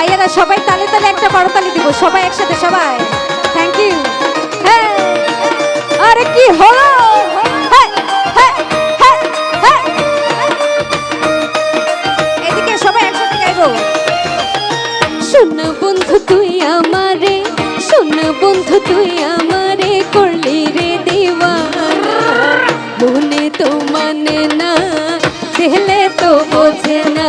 ভাইয়ারা, সবাই তালে তালে একটা করতালি দিব। সবাই একসাথে, সবাই। থ্যাংক ইউ আরে কি হলো। এদিকে সবাই একসাথে গাইবো শোন বন্ধু, তুই আমারে, শোন বন্ধু, তুই আমারে করলি রে দিওয়ানা। মনে তো মানে না দিলে তো বোঝে না।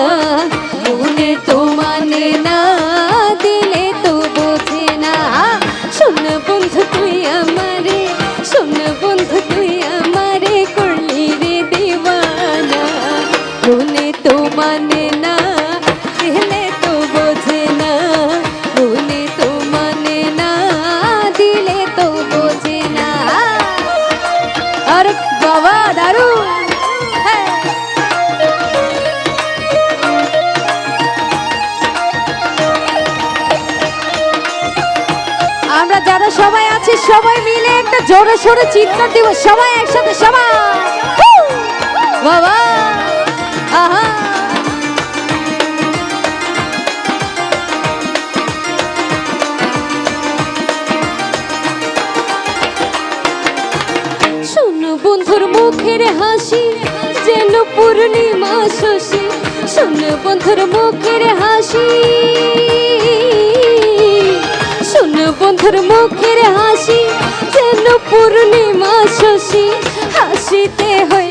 আছি, সবাই মিলে একটা জোরে সোরে চিৎকার দিব, সবাই একসাথে, সবাই! বাবা! আহা! বন্ধুর মুখের হাসি, যেন পূর্ণিমা শশী। শোনো বন্ধুর মুখের হাসি। বন্ধুর মুখের হাসি যেন পূর্ণিমা শশী হাসিতে হইলাম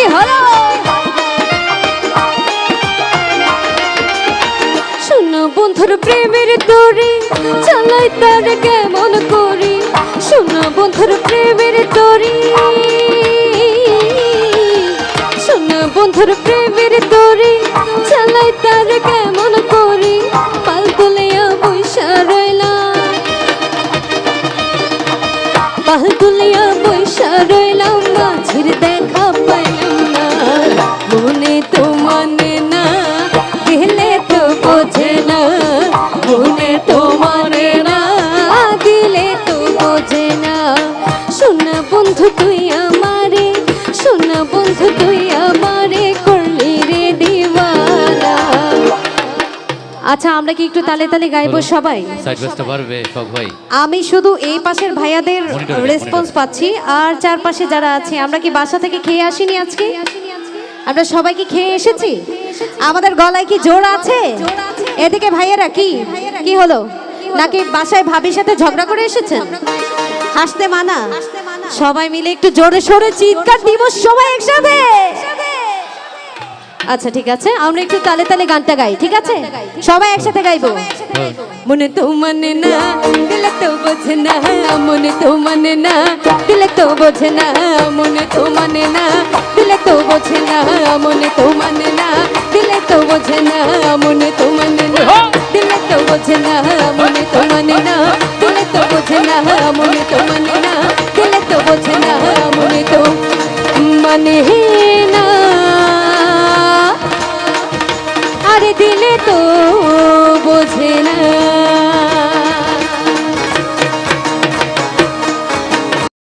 কি হলো? শোনো বন্ধুর প্রেমের দড়ি, চালাই তার কেমন করি। শোনো বন্ধুর প্রেমের দড়ি, শোনো বন্ধুর প্রেমের দড়ি, চালাই তার কেমন করি। পাল বৈশা রইলাম পাল বন্ধু তুই আমারে শোনা বন্ধু তুই আমারে করলি রে দিওয়ানা। আচ্ছা আমরা কি একটু তালে তালে গাইবো সবাই? পারবে ভাই। আমি শুধু এই পাশের ভাইয়াদের রেসপন্স পাচ্ছি আর চারপাশে যারা আছে আমরা কি বাসা থেকে খেয়ে আসিনি আজকে? আমরা সবাই কি খেয়ে এসেছি? আমাদের গলায় কি জোর আছে? এদিকে ভাইয়েরা কি? কি হলো? নাকি বাসায় ভাবির সাথে ঝগড়া করে এসেছেন? হাসতে মানা? সবাই মিলে একটু জোরে সোরে চিৎকার দিব সবাই একসাথে। আচ্ছা ঠিক আছে আমরা একটু তালে তালে গানটা গাই ঠিক আছে? সবাই একসাথে গাইবো। মনে তো মানে না দিলে তো বোঝে না মনে তো মানে না দিলে তো বোঝে না মনে তো মানে না দিলে তো বোঝে না মনে তো মানে না দিলে তো বোঝে না মনে তো মানে না দিলে তো বোঝে না মনে তো মানে না দিলে তো বোঝে না মনে তো মানে না। দিলে তো বোঝে না মনে তো মানে না। আরে দিলে তো বোঝে না।